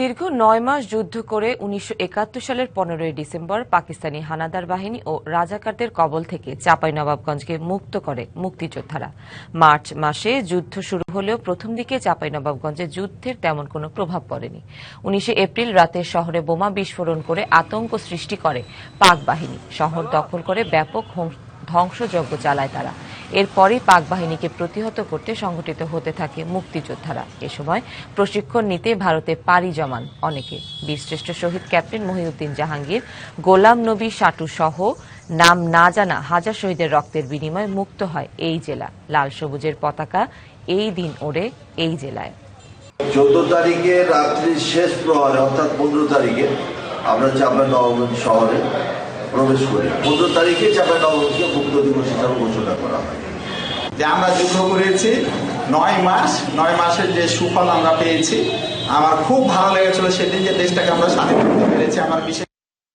দীর্ঘ নয় মাস যুদ্ধ করে উনিশশো একাত্তর সালের পনেরোই ডিসেম্বর পাকিস্তানি হানাদার বাহিনী ও রাজাকারদের কবল থেকে চাঁপাইনবাবগঞ্জকে মুক্ত করে মুক্তিযোদ্ধারা। মার্চ মাসে যুদ্ধ শুরু হলেও প্রথম দিকে চাঁপাইনবাবগঞ্জে যুদ্ধের তেমন কোনো প্রভাব পড়েনি। উনিশে এপ্রিল রাতে শহরে বোমা বিস্ফোরণ করে আতঙ্ক সৃষ্টি করে পাক বাহিনী। শহর দখল করে ব্যাপক ধ্বংসযজ্ঞ চালায় তারা। এরপরই পাক বাহিনীকে প্রতিহত করতে সংগঠিত হতে থাকে মুক্তিযোদ্ধারা। এ সময় প্রশিক্ষণ নিতে ভারতে পাড়ি জমান অনেকে। বীরশ্রেষ্ঠ শহীদ ক্যাপ্টেন মহিউদ্দিন জাহাঙ্গীর, গোলাম নবী সাটু সহ নাম না জানা হাজার শহীদের রক্তের বিনিময়ে মুক্ত হয় এই জেলা। লাল সবুজের পতাকা এই দিন ওড়ে এই জেলায়। চোদ্দ তারিখে রাত্রির শেষ প্রহরে, অর্থাৎ পনেরো তারিখে, আমরা চাপা নবগঞ্জ শহরে প্রবেশ করি। পনেরো তারিখে চাপা নবগঞ্জকে দিবস ঘোষণা করা হয়। যে আমরা যুদ্ধ করেছি, নয় মাস, নয় মাসের যে সুফল আমরা পেয়েছি, আমার খুব ভালো লেগেছিল সেদিন যে দেশটাকে আমরা স্বাধীন করতে পেরেছি, আমার বিশেষ